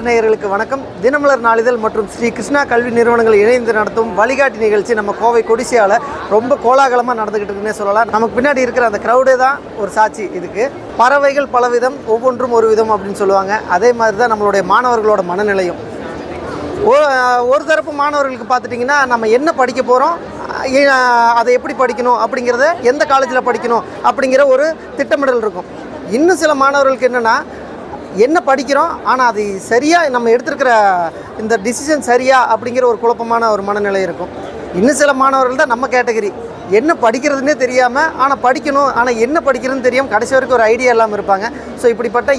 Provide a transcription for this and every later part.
தினமலர் நேயர்களுக்கு வணக்கம். தினமலர் நாளிதழ் மற்றும் ஸ்ரீ கிருஷ்ணா கல்வி நிறுவனங்கள் இணைந்து நடத்தும் வழிகாட்டி நிகழ்ச்சி நம்ம கோவை கொடிசியால ரொம்ப கோலாகலமாக நடந்துகிட்டு இருக்குன்னே சொல்லலாம். நமக்கு பின்னாடி இருக்கிற அந்த க்ரௌடே தான் ஒரு சாட்சி இதுக்கு. பறவைகள் பலவிதம் ஒவ்வொன்றும் ஒரு விதம் அப்படின்னு சொல்லுவாங்க. அதே மாதிரி தான் நம்மளுடைய மாணவர்களோட மனநிலையும். ஒரு தரப்பு மாணவர்களுக்கு பார்த்துட்டிங்கன்னா நம்ம என்ன படிக்க போகிறோம் அதை எப்படி படிக்கணும் அப்படிங்கிறத எந்த காலேஜில் படிக்கணும் அப்படிங்கிற ஒரு திட்டமிடல் இருக்கும். இன்னும் சில மாணவர்களுக்கு என்னென்னா என்ன படிக்கிறோம் ஆனால் அது சரியாக நம்ம எடுத்திருக்கிற இந்த டிசிஷன் சரியா அப்படிங்கிற ஒரு குழப்பமான ஒரு மனநிலை இருக்கும். இன்னும் சில மாணவர்கள் தான் நம்ம கேட்டகரி என்ன படிக்கிறதுனே தெரியாமல் ஆனால் படிக்கணும் ஆனால் என்ன படிக்கிறதுன்னு தெரியாமல் கடைசி வரைக்கும் ஒரு ஐடியா இல்லாமல் இருப்பாங்க. ஸோ இப்படிப்பட்ட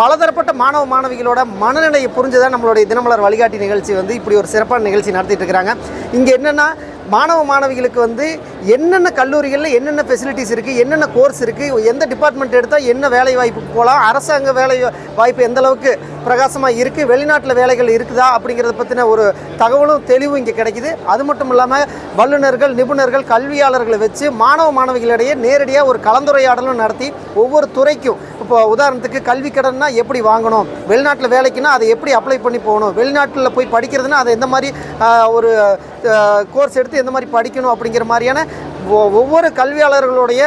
பலதரப்பட்ட மாணவ மாணவிகளோட மனநிலையை புரிஞ்சுதான் நம்மளுடைய தினமலர் வழிகாட்டி நிகழ்ச்சி வந்து இப்படி ஒரு சிறப்பான நிகழ்ச்சி நடத்திட்டு இருக்கிறாங்க இங்கே என்னென்னா மாணவ மாணவிகளுக்கு வந்து என்னென்ன கல்லூரிகளில் என்னென்ன ஃபெசிலிட்டிஸ் இருக்குது என்னென்ன கோர்ஸ் இருக்குது எந்த டிபார்ட்மெண்ட் எடுத்தால் என்ன வேலை வாய்ப்புக்கு போகலாம் அரசாங்க வேலை வாய்ப்பு எந்த அளவுக்கு பிரகாசமாக இருக்குது வெளிநாட்டில் வேலைகள் இருக்குதா அப்படிங்கிறத பற்றின ஒரு தகவலும் தெளிவும் இங்கே கிடைக்குது. அது மட்டும் இல்லாமல் வல்லுநர்கள் நிபுணர்கள் கல்வியாளர்களை வச்சு மாணவ மாணவிகளிடையே நேரடியாக ஒரு கலந்துரையாடலும் நடத்தி ஒவ்வொரு துறைக்கும் இப்போ உதாரணத்துக்கு கல்வி கடன்னா எப்படி வாங்கணும்? வெளிநாட்டில் வேலைக்குன்னா அதை எப்படி அப்ளை பண்ணி போகணும்? வெளிநாட்டில் போய் படிக்கிறதுனா அதை எந்த மாதிரி ஒரு கோர்ஸ் எடுத்து எந்த மாதிரி படிக்கணும் அப்படிங்கிற மாதிரியான ஒ- ஒவ்வொரு கல்வியாளர்களுடைய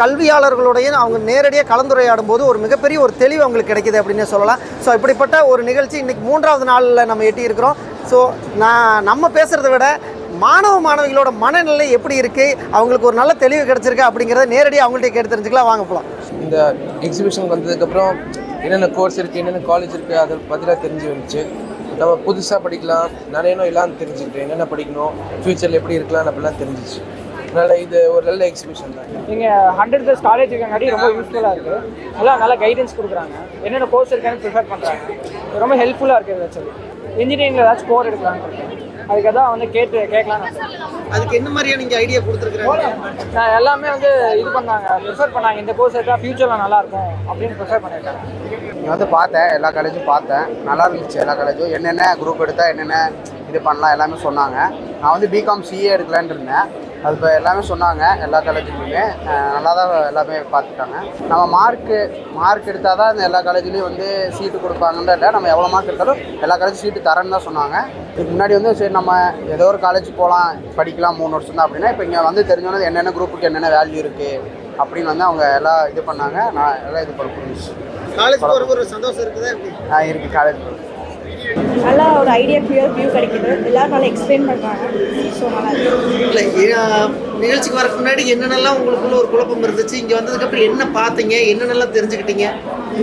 கல்வியாளர்களுடைய அவங்க நேரடியாக கலந்துரையாடும் போது ஒரு மிகப்பெரிய ஒரு தெளிவு அவங்களுக்கு கிடைக்கிது அப்படின்னே சொல்லலாம். ஸோ இப்படிப்பட்ட ஒரு நிகழ்ச்சி இன்றைக்கி மூன்றாவது நாளில் நம்ம எட்டி இருக்கிறோம். ஸோ நான் நம்ம பேசுகிறத விட மாணவ மாணவிகளோட மனநிலை எப்படி இருக்குது அவங்களுக்கு ஒரு நல்ல தெளிவு கிடச்சிருக்கா அப்படிங்கிறத நேரடியாக அவங்கள்ட்ட கேட்டு தெரிஞ்சுக்கலாம். வாங்க போகலாம் இந்த எக்ஸிபிஷனுக்கு வந்ததுக்கப்புறம் என்னென்ன கோர்ஸ் இருக்குது என்னென்ன காலேஜ் இருக்குது அதை பற்றிலாம் தெரிஞ்சு வந்துச்சு. நம்ம புதுசாக படிக்கலாம் நிறைய நோய் எல்லாம் தெரிஞ்சுக்கிட்டேன் என்னென்ன படிக்கணும் ஃப்யூச்சரில் எப்படி இருக்கலாம் அப்படிலாம் தெரிஞ்சிச்சு. அதனால் இது ஒரு நல்ல எக்ஸிபிஷன் தான். நீங்கள் ஹண்ட்ரட் ப்ளஸ் காலேஜ் இருக்கங்காட்டி ரொம்ப யூஸ்ஃபுல்லாக இருக்குது நல்லா நல்லா கைடன்ஸ் கொடுக்குறாங்க. என்னென்ன கோர்ஸ் இருக்கான்னு ப்ரிஃபர் பண்ணுறாங்க ரொம்ப ஹெல்ப்ஃபுல்லாக இருக்குது ஏதாச்சும் இன்ஜினியரிங்கில் ஏதாச்சும் கோர் எடுக்கலான்னு இருக்கேன் அதுக்கு தான் வந்து கேட்டு கேட்கலான்னு இருக்கேன். அதுக்கு என்ன மாதிரியான நீங்கள் ஐடியா கொடுத்துருக்குறாங்க நான் எல்லாமே வந்து இது பண்ணாங்க. ப்ரிஃபர் பண்ணாங்க. இந்த கோர்ஸ் எடுத்தால் ஃப்யூச்சரில் நல்லாயிருக்கும் அப்படின்னு ப்ரிஃபர் பண்ணியிருக்காங்க இங்கே வந்து பார்த்தேன். எல்லா காலேஜும் பார்த்தேன். நல்லா இருந்துச்சு. எல்லா காலேஜும் என்னென்ன குரூப் எடுத்தால் என்னென்ன இது பண்ணலாம் எல்லாமே சொன்னாங்க. நான் வந்து பிகாம் சிஏ எடுக்கலான்னு இருந்தேன். அது இப்போ எல்லாமே சொன்னாங்க எல்லா காலேஜுலையுமே நல்லா தான் எல்லாமே பார்த்துட்டாங்க. நம்ம மார்க்கு மார்க் எடுத்தால் தான் இந்த எல்லா காலேஜ்லேயும் வந்து சீட்டு கொடுப்பாங்கன்னு இல்லை நம்ம எவ்வளோ மார்க் எடுத்தாலும் எல்லா காலேஜும் சீட்டு தரேன்னு தான் சொன்னாங்க. இதுக்கு முன்னாடி வந்து சரி நம்ம ஏதோ ஒரு காலேஜ் போகலாம் படிக்கலாம் மூணு வருஷம் தான் அப்படின்னா இப்போ இங்கே வந்து தெரிஞ்சோன்னே என்னென்ன குரூப்புக்கு என்னென்ன வேல்யூ இருக்குது அப்படின்னு வந்து அவங்க எல்லாம் இது பண்ணாங்க. நான் எல்லாம் இது பண்ண புரிஞ்சிச்சு. காலேஜ் ஒரு சந்தோஷம் இருக்குதா எப்படி? நான் இருக்கு காலேஜ் நல்லா ஒரு ஐடியா கிளியர் வியூ கிடைக்குது. எல்லாரும் நல்லா எக்ஸ்பிளைன் பண்ணுறாங்க ஸோ நல்லா இருக்கு. இல்லை நிகழ்ச்சிக்கு வரக்கு முன்னாடி என்னென்னலாம் உங்களுக்குள்ள ஒரு குழப்பம் இருந்துச்சு? இங்கே வந்ததுக்கப்புறம் என்ன பார்த்தீங்க? என்னென்னலாம் தெரிஞ்சுக்கிட்டீங்க?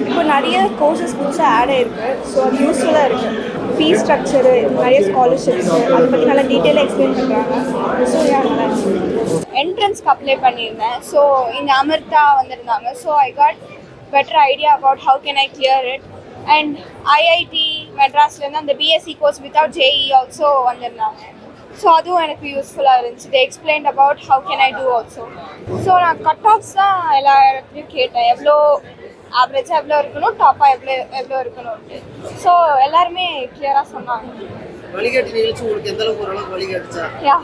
இப்போ நிறைய கோர்சஸ் புதுசாக ஆட் ஆயிருக்கு. ஸோ அது யூஸ்ஃபுல்லாக இருக்குது ஃபீஸ் ஸ்ட்ரக்சரு நிறைய ஸ்காலர்ஷிப்ஸ் அதை பற்றி நல்லா டீட்டெயிலாக எக்ஸ்பிளைன் பண்ணுறாங்க ஸோ நல்லா இருக்கு. என்ட்ரன்ஸ்க்கு அப்ளை பண்ணியிருந்தேன். ஸோ இந்த அமிர்தா வந்திருந்தாங்க. So I got better idea about how can I clear it and IIT மெட்ராஸ்லேருந்து அந்த BSc course without JEE also வந்திருந்தாங்க. ஸோ அதுவும் எனக்கு யூஸ்ஃபுல்லாக இருந்துச்சு. They explain about how can I do also so நான் கட் ஆஃப்ஸ் தான் எல்லா இடத்துலையும் கேட்டேன். எவ்வளோ ஆவரேஜாக எவ்வளோ இருக்கணும் டாப்பாக எவ்வளோ எவ்வளோ இருக்கணும்ட்டு ஸோ எல்லாருமே கிளியராக சொன்னாங்க. வழிகாட்டி நிகழ்ச்சி உங்களுக்கு எந்த அளவுக்கு ஓரளவுக்கு வழிகாட்டுச்சா? யா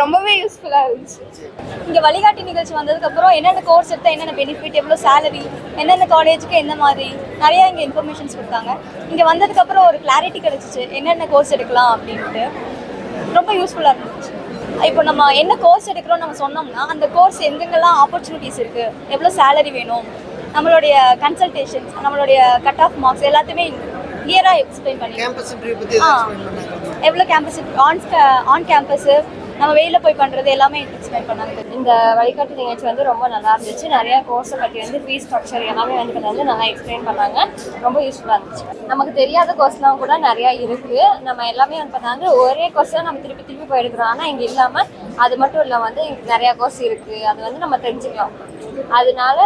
ரொம்பவே யூஸ்ஃபுல்லாக இருந்துச்சு. இங்கே வழிகாட்டி நிகழ்ச்சி வந்ததுக்கப்புறம் என்னென்ன கோர்ஸ் எடுத்தால் என்னென்ன பெனிஃபிட் எவ்வளோ சேலரி எந்தெந்த காலேஜுக்கு எந்த மாதிரி நிறைய இங்கே இன்ஃபர்மேஷன்ஸ் கொடுத்தாங்க. இங்கே வந்ததுக்கப்புறம் ஒரு கிளாரிட்டி கிடச்சிச்சு. என்னென்ன கோர்ஸ் எடுக்கலாம் அப்படின்ட்டு. ரொம்ப யூஸ்ஃபுல்லாக இருந்துச்சு. இப்போ நம்ம என்ன கோர்ஸ் எடுக்கிறோம் நம்ம சொன்னோம்னா அந்த கோர்ஸ் எங்கெங்கெல்லாம் ஆப்பர்ச்சுனிட்டிஸ் இருக்குது எவ்வளோ சேலரி வேணும் நம்மளுடைய கன்சல்டேஷன்ஸ் நம்மளுடைய கட் ஆஃப் மார்க்ஸ் எல்லாத்தையுமே கிளியராக எக்ஸ்பிளைன் பண்ணி எவ்வளோ கேம்பஸ் ஆன் ஆன் கேம்பஸு நம்ம வெளியில் போய் பண்ணுறது எல்லாமே எக்ஸ்பிளைன் பண்ணாங்க. இந்த வழிகாட்டு நிகழ்ச்சி வந்து ரொம்ப நல்லா இருந்துச்சு. நிறைய கோர்ஸை பற்றி வந்து ஃபீஸ் ஸ்ட்ரக்சர் எல்லாமே வந்து வந்து நல்லா எக்ஸ்பிளைன் பண்ணாங்க. ரொம்ப யூஸ்ஃபுல்லாக இருந்துச்சு. நமக்கு தெரியாத கோர்ஸ்லாம் கூட நிறையா இருக்குது நம்ம எல்லாமே வந்து பண்ணாங்க. ஒரே கோர்ஸ் தான் நம்ம திருப்பி திருப்பி போயிருக்கிறோம். ஆனால் இங்கே இல்லாமல் அது மட்டும் இல்லை வந்து நிறையா கோர்ஸ் இருக்குது அது வந்து நம்ம தெரிஞ்சுக்கலாம். அதனால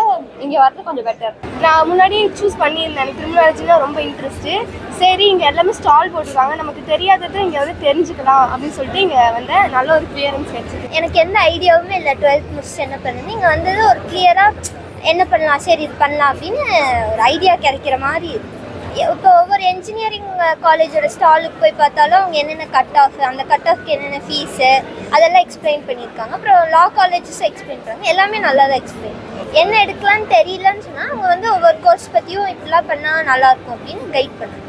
இங்கே வர்றது கொஞ்சம் பெட்டர் நான் முன்னாடி சூஸ் பண்ணியிருந்தேன். கிரிமினாலஜினா ரொம்ப இன்ட்ரெஸ்ட்டு சரி இங்கே எல்லாமே ஸ்டால் போட்டிருக்காங்க. நமக்கு தெரியாததை இங்கே வந்து தெரிஞ்சுக்கலாம் அப்படின்னு சொல்லிட்டு இங்கே வந்து நல்ல ஒரு கிளியரன்ஸ் கிடைச்சிது எனக்கு எந்த ஐடியாவுமே இல்லை. டுவெல்த் முடிச்சுட்டு என்ன பண்ணுது இங்கே வந்தது ஒரு கிளியராக என்ன பண்ணலாம்? சரி இது பண்ணலாம் அப்படின்னு ஒரு ஐடியா கிடைக்கிற மாதிரி இருக்கு. இப்போ ஒவ்வொரு என்ஜினியரிங் காலேஜோட ஸ்டாலுக்கு போய் பார்த்தாலும் அவங்க என்னென்ன கட் ஆஃப் அந்த கட் ஆஃப்க்கு என்னென்ன ஃபீஸு அதெல்லாம் எக்ஸ்பிளைன் பண்ணியிருக்காங்க. அப்புறம் லா காலேஜஸும் எக்ஸ்பிளைன் பண்ணுறாங்க எல்லாமே நல்லா தான் எக்ஸ்பிளைன் என்ன எடுக்கலான்னு தெரியலன்னு சொன்னால் அவங்க வந்து ஒவ்வொரு கோர்ஸ் பற்றியும் இப்படிலாம் பண்ணால் நல்லாயிருக்கும் அப்படின்னு கைட் பண்ணாங்க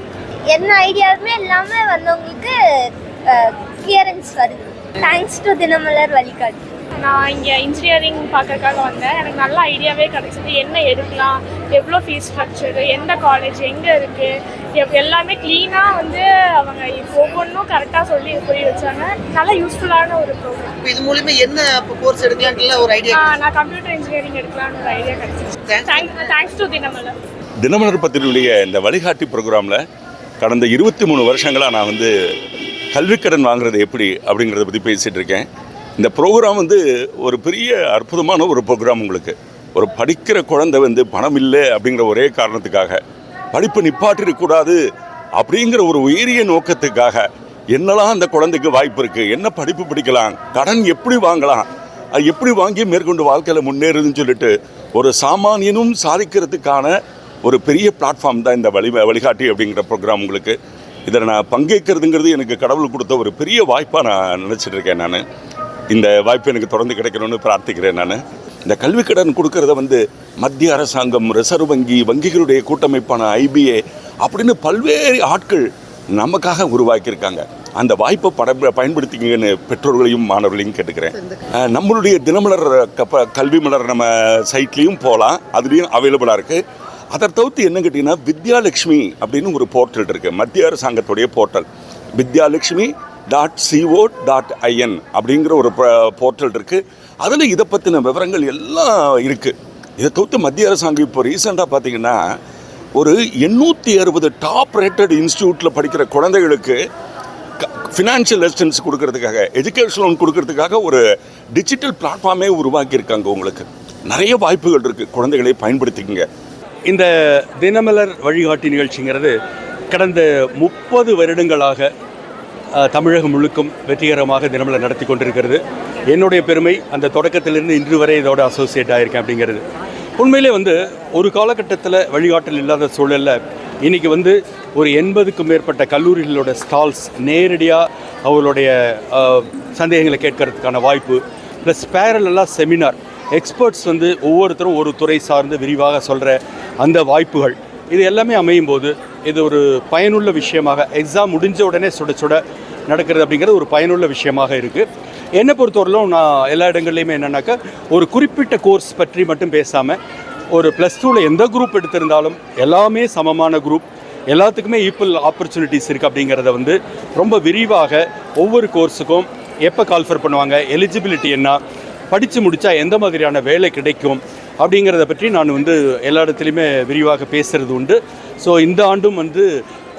என்ன ஐடியாவுமே இல்லாமல் வந்தவங்களுக்கு கிளியரன்ஸ் வருது. தேங்க்ஸ் டு தினமலர் வழிகாட்டு. நான் இங்கே இன்ஜினியரிங் பார்க்கறதுக்காக வந்தேன். எனக்கு நல்ல ஐடியாவே கிடைச்சது. என்ன எடுக்கலாம்? எவ்வளோ ஃபீஸ் ஸ்ட்ரக்சரு எந்த காலேஜ் எங்கே இருக்குது எல்லாமே க்ளீனாக வந்து அவங்க ஒவ்வொன்றும் கரெக்டாக சொல்லி புரிய வச்சாங்க. நல்ல யூஸ்ஃபுல்லான ஒரு ப்ரோக்ராம் இது மூலியமா என்ன கோர்ஸ் எடுக்கலான்ட்டுல ஒரு ஐடியா நான் கம்ப்யூட்டர் இன்ஜினியரிங் எடுக்கலாம்னு ஒரு ஐடியா கிடைச்சிச்சு. Thanks thanks to Dinamalar Dinamalar பத்திரிகையுடைய இந்த வழிகாட்டி ப்ரோக்ராமில் கடந்த இருபத்தி மூணு வருஷங்களாக நான் வந்து கல்விக்கடன் வாங்குறது எப்படி அப்படிங்கிறத பற்றி பேசிகிட்டு இருக்கேன். இந்த ப்ரோக்ராம் வந்து ஒரு பெரிய அற்புதமான ஒரு ப்ரோக்ராம் உங்களுக்கு. ஒரு படிக்கிற குழந்தை வந்து பணம் இல்லை அப்படிங்கிற ஒரே காரணத்துக்காக படிப்பு நிப்பாட்டிடக்கூடாது அப்படிங்கிற ஒரு உயரிய நோக்கத்துக்காக என்னெல்லாம் அந்த குழந்தைக்கு வாய்ப்பு இருக்குது என்ன படிப்பு படிக்கலாம் கடன் எப்படி வாங்கலாம் அது எப்படி வாங்கி மேற்கொண்டு வாழ்க்கையில் முன்னேறுதுன்னு சொல்லிட்டு ஒரு சாமானியனும் சாதிக்கிறதுக்கான ஒரு பெரிய பிளாட்ஃபார்ம் தான் இந்த வழி வழிகாட்டி அப்படிங்கிற ப்ரோக்ராம் உங்களுக்கு. இதில் நான் பங்கேற்கிறதுங்கிறது எனக்கு கடவுள் கொடுத்த ஒரு பெரிய வாய்ப்பாக நான் நினச்சிட்டு இருக்கேன் நான். இந்த வாய்ப்பு எனக்கு தொடர்ந்து கிடைக்கணும்னு பிரார்த்திக்கிறேன் நான். இந்த கல்விக்கடன் கொடுக்கறத வந்து மத்திய அரசாங்கம் ரிசர்வ் வங்கி வங்கிகளுடைய கூட்டமைப்பான ஐபிஏ அப்படின்னு பல்வேறு ஆட்கள் நமக்காக உருவாக்கியிருக்காங்க. அந்த வாய்ப்பை பட பயன்படுத்திக்கன்னு பெற்றோர்களையும் மாணவர்களையும் கேட்டுக்கிறேன். நம்மளுடைய தினமலர் கப்ப கல்வி மலர் நம்ம சைட்லேயும் போகலாம் அதுலேயும் அவைலபிளாக இருக்குது அதை தவிர்த்து என்ன கேட்டிங்கன்னா வித்யாலட்சுமி அப்படின்னு ஒரு போர்ட்டல் இருக்குது மத்திய அரசாங்கத்துடைய portal Vidyalakshmi dot CO dot IN அப்படிங்கிற ஒரு போர்ட்டல் இருக்குது அதில் இதை பற்றின விவரங்கள் எல்லாம் இருக்குது இதை தவிர்த்து மத்திய அரசாங்கம் இப்போ ரீசெண்டாக பார்த்தீங்கன்னா ஒரு எண்ணூற்றி அறுபது டாப் ரேட்டட் இன்ஸ்டியூட்டில் படிக்கிற குழந்தைகளுக்கு ஃபினான்ஷியல் அசிஸ்டன்ஸ் கொடுக்கறதுக்காக எஜுகேஷன் லோன் கொடுக்கறதுக்காக ஒரு டிஜிட்டல் பிளாட்ஃபார்மே உருவாக்கியிருக்காங்க உங்களுக்கு. நிறைய வாய்ப்புகள் இருக்குது குழந்தைகளை பயன்படுத்திக்கங்க. இந்த தினமலர் வழிகாட்டி நிகழ்ச்சிங்கிறது கடந்த முப்பது வருடங்களாக தமிழகம் முழுக்கும் வெற்றிகரமாக தினமலை நடத்தி கொண்டிருக்கிறது. என்னுடைய பெருமை அந்த தொடக்கத்திலிருந்து இன்று வரை இதோட அசோசியேட் ஆகியிருக்கேன் அப்படிங்கிறது. உண்மையிலே வந்து ஒரு காலகட்டத்தில் வழிகாட்டல் இல்லாத சூழலில் இன்றைக்கி வந்து ஒரு எண்பதுக்கும் மேற்பட்ட கல்லூரிகளோட ஸ்டால்ஸ் நேரடியாக அவர்களுடைய சந்தேகங்களை கேட்கறதுக்கான வாய்ப்பு ப்ளஸ் பேரலெல்லாம் செமினார் எக்ஸ்பர்ட்ஸ் வந்து ஒவ்வொருத்தரும் ஒரு துறை சார்ந்து விரிவாக சொல்கிற அந்த வாய்ப்புகள். இது எல்லாமே அமையும் போது இது ஒரு பயனுள்ள விஷயமாக எக்ஸாம் முடிஞ்ச உடனே சுட சுட நடக்கிறது அப்படிங்கிறது ஒரு பயனுள்ள விஷயமாக இருக்குது என்னை பொறுத்தவரையிலும் நான் எல்லா இடங்கள்லையுமே என்னென்னாக்கா ஒரு குறிப்பிட்ட கோர்ஸ் பற்றி மட்டும் பேசாமல் ஒரு ப்ளஸ் டூவில் எந்த குரூப் எடுத்திருந்தாலும் எல்லாமே சமமான குரூப் எல்லாத்துக்குமே ஈக்குவல் ஆப்பர்ச்சுனிட்டிஸ் இருக்குது அப்படிங்கிறத வந்து ரொம்ப விரிவாக ஒவ்வொரு கோர்ஸுக்கும் எப்போ கால்ஃபர் பண்ணுவாங்க எலிஜிபிலிட்டி என்ன படித்து முடித்தா எந்த மாதிரியான வேலை கிடைக்கும் அப்படிங்கிறத பற்றி நான் வந்து எல்லா இடத்துலையுமே விரிவாக பேசுகிறது உண்டு. ஸோ இந்த ஆண்டும் வந்து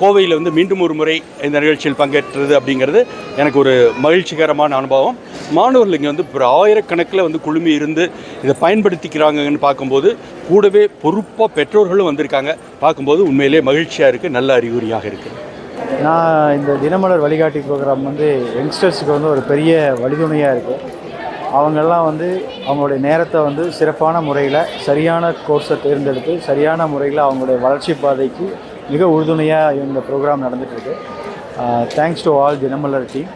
கோவையில் வந்து மீண்டும் ஒரு முறை இந்த நிகழ்ச்சியில் பங்கேற்றது அப்படிங்கிறது எனக்கு ஒரு மகிழ்ச்சிகரமான அனுபவம். மாணவர்கள் இங்கே வந்து ஒரு ஆயிரக்கணக்கில் வந்து குழுமி இருந்து இதை பயன்படுத்திக்கிறாங்கன்னு பார்க்கும்போது கூடவே பொறுப்பாக பெற்றோர்களும் வந்திருக்காங்க. பார்க்கும்போது உண்மையிலே மகிழ்ச்சியாக இருக்குது நல்ல அறிகுறியாக இருக்குது நான் இந்த தினமலர் வழிகாட்டி ப்ரோக்ராம் வந்து யங்ஸ்டர்ஸுக்கு வந்து ஒரு பெரிய வழிதுணையாக இருக்குது அவங்கெல்லாம் வந்து அவங்களுடைய நேரத்தை வந்து சிறப்பான முறையில் சரியான கோர்ஸை தேர்ந்தெடுத்து சரியான முறையில் அவங்களுடைய வளர்ச்சி பாதைக்கு மிக உறுதுணையாக இந்த ப்ரோக்ராம் நடந்துகிட்ருக்கு thanks to all Dinamalar team